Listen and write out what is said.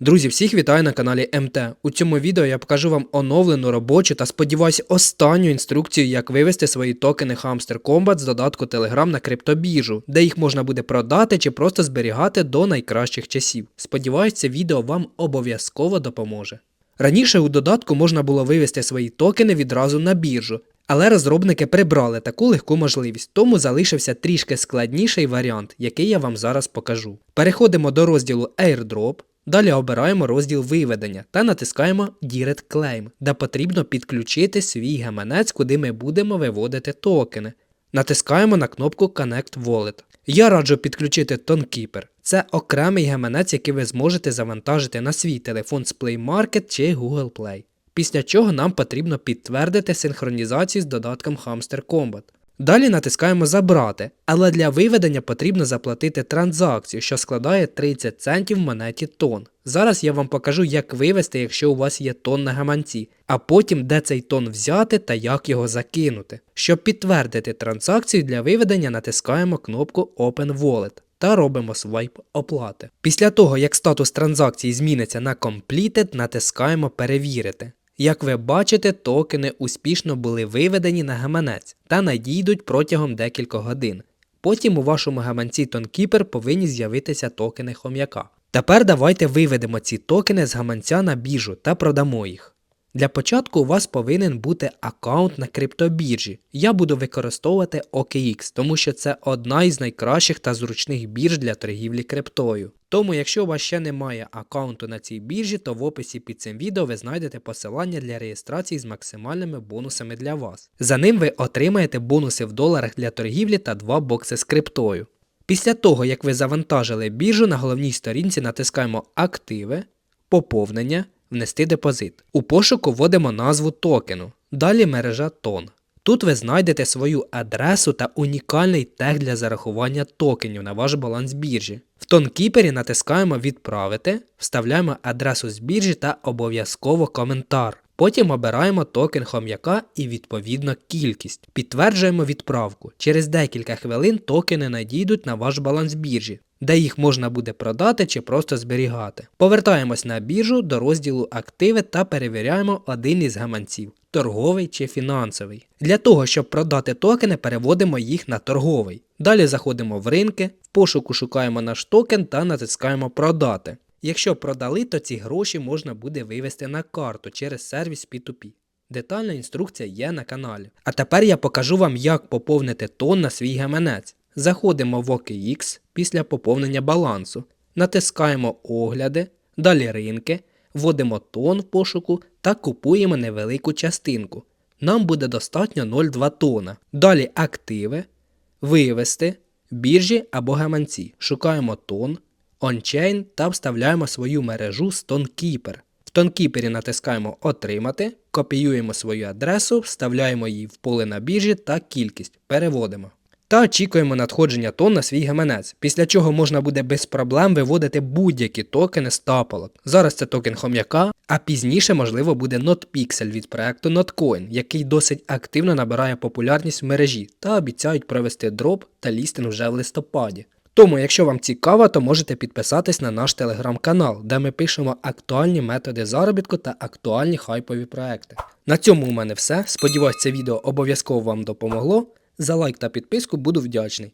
Друзі, всіх вітаю на каналі МТ. У цьому відео я покажу вам оновлену робочу та сподіваюсь останню інструкцію, як вивести свої токени Hamster Combat з додатку Telegram на криптобіржу, де їх можна буде продати чи просто зберігати до найкращих часів. Сподіваюсь, це відео вам обов'язково допоможе. Раніше у додатку можна було вивести свої токени відразу на біржу, але розробники прибрали таку легку можливість, тому залишився трішки складніший варіант, який я вам зараз покажу. Переходимо до розділу Airdrop. Далі обираємо розділ виведення та натискаємо Direct Claim, де потрібно підключити свій гаманець, куди ми будемо виводити токени. Натискаємо на кнопку Connect Wallet. Я раджу підключити TonKeeper. Це окремий гаманець, який ви зможете завантажити на свій телефон з Play Market чи Google Play. Після чого нам потрібно підтвердити синхронізацію з додатком Hamster Combat. Далі натискаємо Забрати, але для виведення потрібно заплатити транзакцію, що складає 30 центів в монеті тон. Зараз я вам покажу, як вивести, якщо у вас є тон на гаманці, а потім де цей тон взяти та як його закинути. Щоб підтвердити транзакцію для виведення, натискаємо кнопку Open Wallet та робимо свайп оплати. Після того, як статус транзакції зміниться на Completed, натискаємо Перевірити. Як ви бачите, токени успішно були виведені на гаманець та надійдуть протягом декількох годин. Потім у вашому гаманці TonKeeper повинні з'явитися токени хом'яка. Тепер давайте виведемо ці токени з гаманця на біржу та продамо їх. Для початку у вас повинен бути аккаунт на криптобіржі. Я буду використовувати OKX, тому що це одна із найкращих та зручних бірж для торгівлі криптою. Тому, якщо у вас ще немає аккаунту на цій біржі, то в описі під цим відео ви знайдете посилання для реєстрації з максимальними бонусами для вас. За ним ви отримаєте бонуси в доларах для торгівлі та два бокси з криптою. Після того, як ви завантажили біржу, на головній сторінці натискаємо Активи, Поповнення, Внести депозит. У пошуку вводимо назву токену, далі мережа тон. Тут ви знайдете свою адресу та унікальний тег для зарахування токенів на ваш баланс біржі. В тонкіпері натискаємо Відправити, вставляємо адресу з біржі та обов'язково коментар. Потім обираємо токен хом'яка і відповідно кількість. Підтверджуємо відправку. Через декілька хвилин токени надійдуть на ваш баланс біржі, де їх можна буде продати чи просто зберігати. Повертаємось на біржу до розділу Активи та перевіряємо один із гаманців торговий чи фінансовий. Для того, щоб продати токени, переводимо їх на торговий. Далі заходимо в ринки, в пошуку шукаємо наш токен та натискаємо Продати. Якщо продали, то ці гроші можна буде вивести на карту через сервіс P2P. Детальна інструкція є на каналі. А тепер я покажу вам, як поповнити тон на свій гаманець. Заходимо в OKX після поповнення балансу, натискаємо огляди, далі ринки, вводимо тон в пошуку та купуємо невелику частинку. Нам буде достатньо 0,2 тона. Далі активи, вивести, біржі або гаманці. Шукаємо тон, ончейн та вставляємо свою мережу з TonKeeper. В TonKeeper натискаємо Отримати, копіюємо свою адресу, вставляємо її в поле на біржі та кількість, переводимо. Та очікуємо надходження тон на свій гаманець, після чого можна буде без проблем виводити будь-які токени з тапалок. Зараз це токен хом'яка, а пізніше можливо буде NotPixel від проекту Notcoin, який досить активно набирає популярність в мережі та обіцяють провести дроп та лістинг вже в листопаді. Тому, якщо вам цікаво, то можете підписатись на наш телеграм-канал, де ми пишемо актуальні методи заробітку та актуальні хайпові проекти. На цьому у мене все. Сподіваюсь, це відео обов'язково вам допомогло. За лайк та підписку буду вдячний.